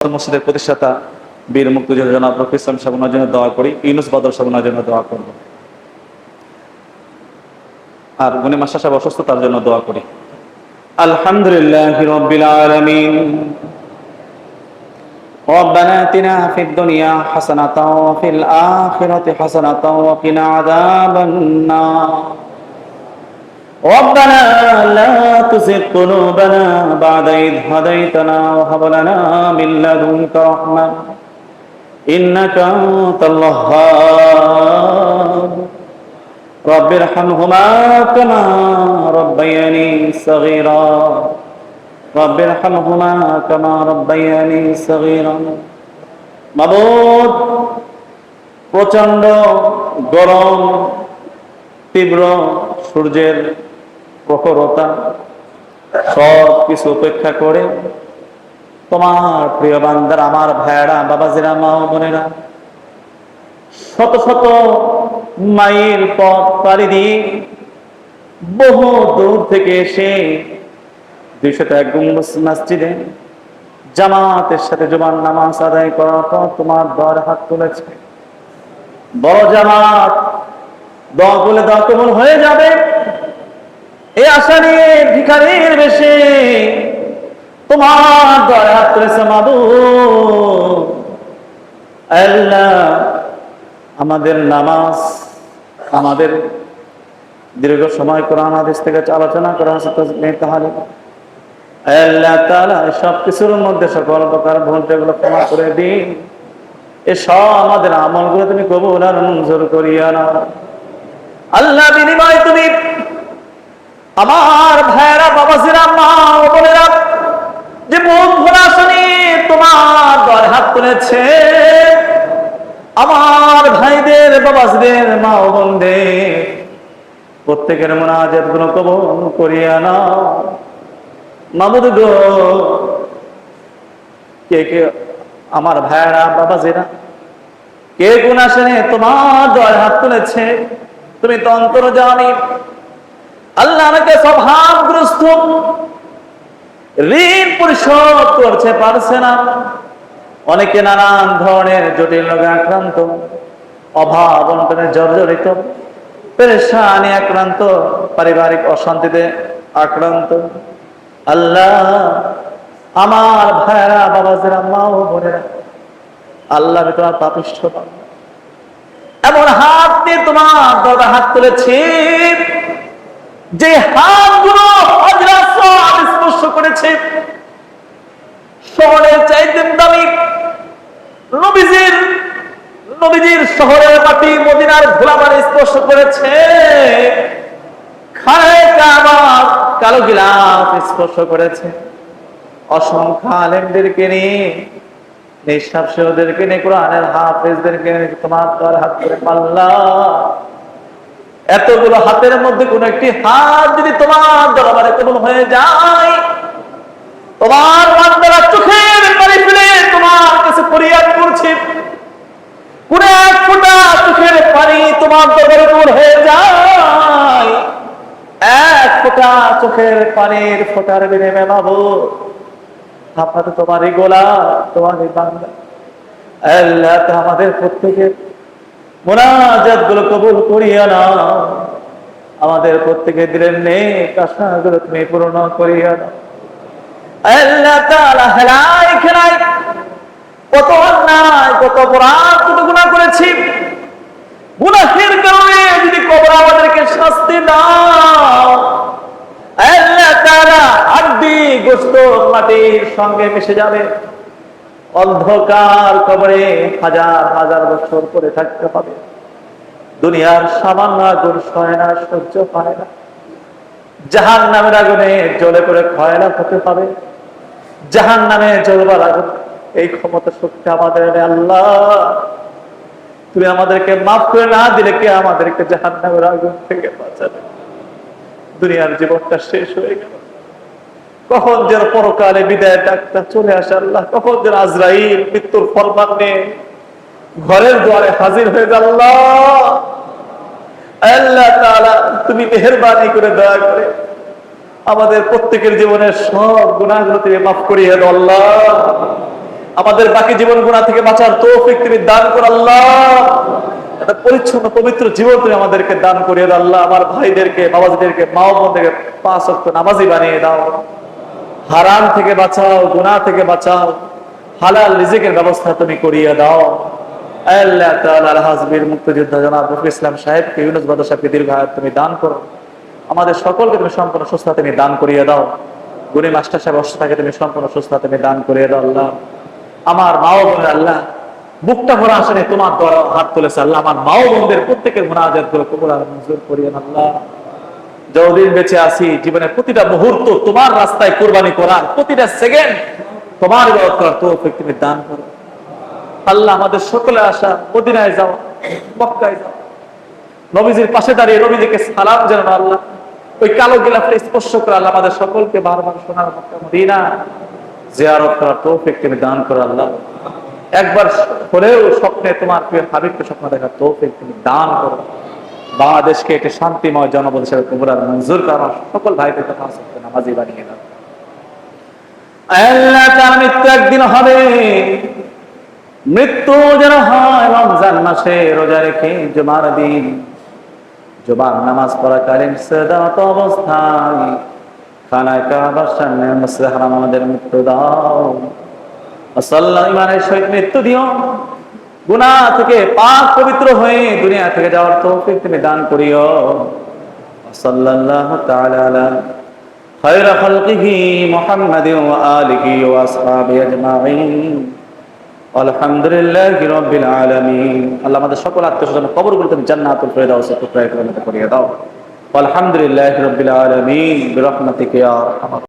মসজিদের প্রতিষ্ঠাতা বীর মুক্তিযোদ্ধা জনাব রফি ইসলাম সাবুনার জন্য দোয়া করি ইউনুস বদর সাবুনার জন্য দোয়া করব আর উনি মাসা সাহেব অসুস্থ তার জন্য দোয়া করি আলহামদুলিল্লাহ রব্বিল আলামিন ربنا اتنا في الدنيا حسنة وفي الآخرة حسنة وقنا عذاب النار ربنا لا تزغ قلوبنا بعد إذ هديتنا وهب لنا من لدنك رحمة إنك أنت الوهاب رب ارحمهما كما ربياني صغيرا رب ارحمهما كما ربياني صغيرا মাবুদ প্রচন্ড গরম তীব্র সূর্যের প্রখরতা সব কিছু উপেক্ষা করে তোমার প্রিয় বান্দার, আমার ভাইয়েরা, বাবাজিরা, মা বোনেরা, শত শত মাইল পথ পাড়ি দিয়ে বহু দূর থেকে এসে দুইশত এক গম্বুজ মসজিদে জামাতের সাথে জুমার নামাজ আদায় করার পর তোমার দর হাত তুলেছে। বড় জামাত দোয়া বলে দোয়া কবুল হয়ে যাবে। এই আশা নিয়ে ভিখারির বেশে তোমার দয়া হাত তুলেছে মাবু আল্লাহ, আমাদের নামাজ, আমাদের দীর্ঘ সময় কোরআন আদেশ থেকে আলোচনা করা হচ্ছে তাহলে। আল্লাহ তাআলা সব কিছুর মধ্যে সকল প্রকার ভুলগুলো ক্ষমা করে দিন। এ সব আমাদের আমলগুলো তুমি কবুল আর মঞ্জুর করিয়া নাও আল্লাহ বিনিময় তুমি আমার ভাইয়েরা, বাবাজিরা, মা বোনেরা, যে ভরা শুনি তোমার দর হাত তুলেছে, আমার ভাইদের, বাবাজিদের, মা বোনদের, প্রত্যেকের মোনাজাতগুলো কবল করিয়া নাও মামুদ গো, কে কে আমার ভাইয়েরা, বাবাজিরা, কে গুণ আসেনি তোমার দর হাত তুলেছে? তুমি তো অন্তর জানি আল্লাহ আমাকে স্বভাবগ্রস্ত পরিশোধ করছে, পারছে না। অনেকে নানান ধরনের জটিল রোগে আক্রান্ত, অভাব অন্তরে জর্জরিত, পেরেশানি আক্রান্ত, পারিবারিক অশান্তিতে আক্রান্ত। আল্লাহ, আমার ভাইয়েরা, বাবাজিরা মা ও বোনেরা, আল্লাহ তোমার পাপিষ্ঠ এমন হাত দিয়ে তোমার দাদা হাত তুলেছি। যে হাতগুলো স্পর্শ করেছে, শহরের চাইতেন দামি নবীজির নবীজির শহরের মাটি মদিনার ধুলাবাড়ি স্পর্শ করেছে। কালো গিলাফ স্পর্শ করেছে। অসংখ্য আলেমদেরকে নিয়ে নিঃশ্বাস ওদেরকে নিয়ে, কোরআনের হাফেজদেরকে নিয়ে তোমার হাত করে পাল্লা। এতগুলো হাতের মধ্যে কোন একটি হাত যদি তোমার দরবারে কবুল হয়ে যায়, তোমার বান্দারা চোখের পানি ফেলে তোমার কাছে ফরিয়াদ করছে। কোন এক ফোঁটা চোখের পানি তোমার দরবারে কবুল হয়ে যায়। এক ফোঁটা চোখের পানির ফোঁটার বিনিময়ে বাবু আপনাদের তোমারই গোলা তোমারই বাংলা আল্লাহ আমাদের প্রত্যেকের মোনাজাতগুলো কবুল করিয়া না। আমাদের প্রত্যেকের দিলের নেক আশাগুলো তুমি পূর্ণ করিয়া না। আল্লাহ তাআলা হেলাই খেলাই কত অন্যায়, কত অপরাধ, কত গুনাহ করেছি। গুনাহের কারণে যদি কবর আমাদেরকে শাস্তি দাও। আল্লাহ তাআলা হাড্ডি গোশত মাটির সঙ্গে মিশে যাবে। অন্ধকার কবরে হাজার হাজার বছর পরে থাকতে হবে। দুনিয়ার সামান্য আগুন সয় না, সহ্য হয় না। জাহান নামের আগুনে জ্বলে করে ক্ষয়না হতে হবে। জাহান নামে জ্বলবার আগুন, এই ক্ষমতা শক্তি আমাদের আল্লাহ। তুমি আমাদেরকে মাফ করে না দিলে কে আমাদেরকে জাহান নামের আগুন থেকে বাঁচাবে? দুনিয়ার জীবনটা শেষ হয়ে গেল। কখন যেন পরকালে বিদায় ডাক্তার চলে আসে আল্লাহ, কখন যেন আজরাইল মৃত্যুর ফরমান নিয়ে ঘরের দুয়ারে হাজির হয়ে গেল আল্লাহ। আল্লাহ তুমি মেহেরবানি করে দয়া করে আমাদের প্রত্যেকের জীবনের সব গুণাগুলো তুমি মাফ করিয়ে দাও আল্লাহ। আমাদের বাকি জীবন গুণা থেকে বাঁচার তৌফিক তুমি দান কর আল্লাহ। একটা পরিচ্ছন্ন, পবিত্র জীবন তুমি আমাদেরকে দান করিয়ে দাও আল্লাহ। আমার ভাইদেরকে, বাবাজিদেরকে মা বোনদেরকে পাঁচ অক্ট নামাজি বানিয়ে দাও। হারাম থেকে বাঁচাও, গুনাহ থেকে বাঁচাও, হালাল রিজিকের ব্যবস্থা তুমি করিয়ে দাও। আল্লাহ তাআলা হাজবির মুক্তিযোদ্ধা জনাব রফি ইসলাম সাহেবকে ইউনুস বাদশা সাহেবকে দীর্ঘ তুমি দান করো। আমাদের সকলকে তুমি সম্পূর্ণ সুস্থতা তুমি দান করিয়ে দাও। গুণী মাস্টার সাহেব অসুস্থতাকে তুমি সম্পূর্ণ সুস্থতা তুমি দান করিয়ে দাও আল্লাহ। আমার মা ও বোনের আল্লাহ বুকটা ভরা আসলে তোমার দ্বারা হাত তুলেছে আল্লাহ। আমার মা ও বোনদের প্রত্যেকের মুনাজাতগুলো কবুল আর মঞ্জুর করিয়ে আল্লাহ। যতদিন বেঁচে আছি জীবনের প্রতিটা মুহূর্ত তোমার রাস্তায় কোরবানি করার, প্রতিটা সেকেন্ড তোমার ইবাদত করার তৌফিক তুমি দান করো। আল্লাহ আমাদের সকলে আসা মদিনায় যাও, মক্কায় যাও। নবীজির পাশে দাঁড়িয়ে নবীজিকে সালাম জানানো আল্লাহ। ওই কালো গিলাফটা স্পর্শ করে আল্লাহ আমাদের সকলকে বারবার শোনার মদিনা জিয়ারত করার তৌফিক তুমি দান করো আল্লাহ। একবার হলেও স্বপ্নে তোমার প্রিয় হাবিবকে স্বপ্ন দেখার তৌফিক তুমি দান করো। বাংলাদেশকে একটি শান্তিময় জনপদ হিসেবে কবুরার মঞ্জুর করা সকল ভাইদের ওয়াক্ত নামাজি বানিয়ে দাও আল্লাহ তার মৃত্যু একদিন হবে। মৃত্যু যেন হয় রমজান মাসে, রোজা রেখে জুমার দিন। জুমার নামাজ পড়াকালীন সেদাত অবস্থায়। খানায় কাবার সামনে হারাম আমাদের মৃত্যু দাও। সাল্লাহ ইমানের সহিত মৃত্যু দিও। গুনাহ থেকে পাক পবিত্র হয়ে দুনিয়া থেকে যাওয়ার তৌফিক তুমি দান করিও সাল্লাল্লাহু তাআলা আলা خير خلقه محمد وآله وأصحابه أجمعين الحمد لله رب العالمين আল্লাহ আমাদের সকল আত্মীয় কবরগুলো তুমি জান্নাতুল ফেরদাউস টুকরা করে করিয়ে দাও আলহামদুলিল্লাহ রবিল আলমিন বিরহমতিকে আর